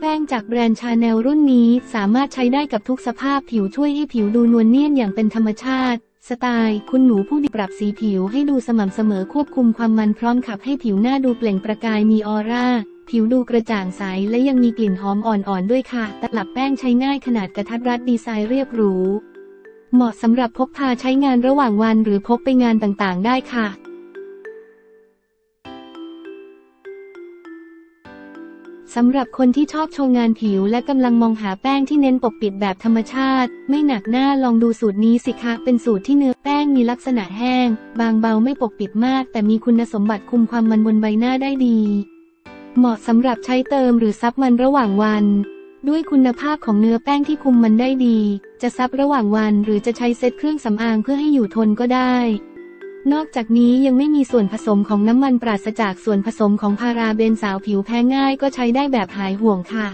แป้งจากแบรนด์ชาแนลรุ่นนี้สามารถใช้ได้กับทุกสภาพผิวช่วยให้ผิวดูนวลเนียนอย่างเป็นธรรมชาติ สไตล์คุณหนูผู้ดีปรับสีผิวให้ดูสม่ำเสมอควบคุมความมันพร้อมขับให้ผิวหน้าดูเปล่งประกายมีออร่า ผิวดูกระจ่างใสและยังมีกลิ่นหอมอ่อนๆด้วยค่ะ ตลับแป้งใช้ง่ายขนาดกระทัดรัดดีไซน์เรียบหรู เหมาะสำหรับพกพาใช้งานระหว่างวันหรือพกไปงานต่างๆ ได้ค่ะ สำหรับคนที่ชอบโชว์งานผิวและกำลังมองหาแป้งที่เน้นปกปิดแบบธรรมชาติ ไม่หนักหน้าลองดูสูตรนี้สิคะ เป็นสูตรที่เนื้อแป้งมีลักษณะแห้ง บางเบาไม่ปกปิดมาก แต่มีคุณสมบัติคุมความมันบนใบหน้าได้ดี เหมาะสำหรับใช้เติมหรือซับมันระหว่างวัน ด้วยคุณภาพของเนื้อแป้งที่คุมมันได้ดี จะซับระหว่างวัน หรือจะใช้เซตเครื่องสำอางเพื่อให้อยู่ทนก็ได้ นอกจากนี้ยังไม่มีส่วนผสมของน้ำมันปราศจากส่วนผสมของพาราเบนสาวผิวแพ้ง่ายก็ใช้ได้แบบหายห่วงค่ะ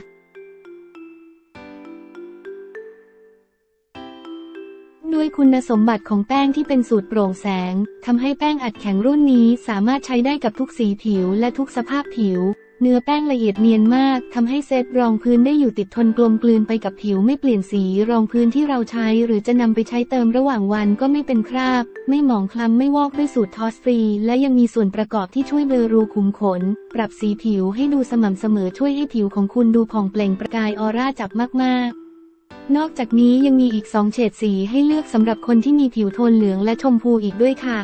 ด้วยคุณสมบัติของแป้งที่เป็นสูตรโปร่งแสงทำให้แป้งอัดแข็งรุ่นนี้สามารถใช้ได้กับทุกสีผิวและทุกสภาพผิว เนื้อแป้งละเอียดเนียนมากทำให้เซตรองพื้นได้อยู่ติดทนกลมกลืนไปกับผิวไม่เปลี่ยนสีรองพื้นที่เราใช้ หรือจะนำไปใช้เติมระหว่างวันก็ไม่เป็นคราบ ไม่หมองคล้ำไม่วอกด้วยสูตรทอสฟรี และยังมีส่วนประกอบที่ช่วยเบลอรูขุมขน ปรับสีผิวให้ดูสม่ำเสมอช่วยให้ผิวของคุณดูผ่องเปล่งประกายออร่าจับมากๆนอกจากนี้ยังมีอีก 2 เฉดสีให้เลือกสำหรับคนที่มีผิวโทนเหลืองและชมพูอีกด้วยค่ะ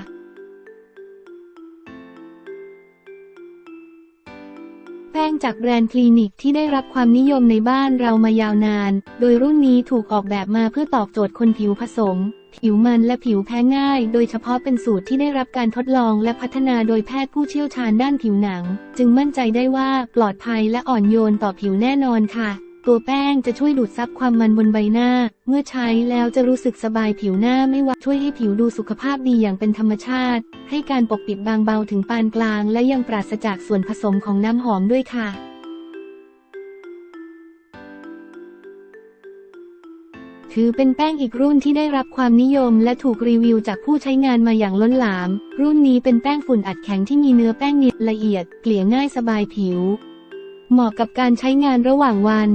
แป้งจากแบรนด์คลินิกที่ได้รับความนิยมในบ้านเรามายาวนาน โดยรุ่นนี้ถูกออกแบบมาเพื่อตอบโจทย์คนผิวผสม ผิวมันและผิวแพ้ง่าย โดยเฉพาะเป็นสูตรที่ได้รับการทดลองและพัฒนาโดยแพทย์ผู้เชี่ยวชาญด้านผิวหนัง จึงมั่นใจได้ว่าปลอดภัยและอ่อนโยนต่อผิวแน่นอนค่ะ ตัวแป้งจะช่วยดูดซับความมันบนใบหน้า เมื่อใช้แล้วจะรู้สึกสบายผิวหน้าไม่ว่าช่วยให้ผิวดูสุขภาพดีอย่างเป็นธรรมชาติ ให้การปกปิดบางเบาถึงปานกลาง และยังปราศจากส่วนผสมของน้ำหอมด้วยค่ะถือเป็นแป้งอีกรุ่นที่ได้รับความนิยมและถูกรีวิวจากผู้ใช้งานมาอย่างล้นหลาม รุ่นนี้เป็นแป้งฝุ่นอัดแข็งที่มีเนื้อแป้งเนียนละเอียด เกลี่ยง่ายสบายผิว เหมาะกับการใช้งานระหว่างวัน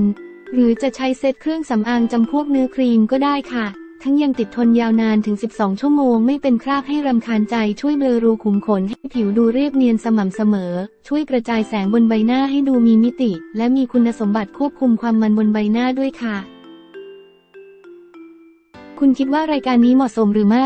หรือจะใช้เซตเครื่องสำอางจำพวกเนื้อครีมก็ได้ค่ะ ทั้งยังติดทนยาวนานถึง 12 ชั่วโมง ไม่เป็นคราบให้รำคาญใจช่วยเบลอรูขุมขนให้ผิวดูเรียบเนียนสม่ำเสมอ ช่วยกระจายแสงบนใบหน้าให้ดูมีมิติ และมีคุณสมบัติควบคุมความมันบนใบหน้าด้วยค่ะ คุณคิดว่ารายการนี้เหมาะสมหรือไม่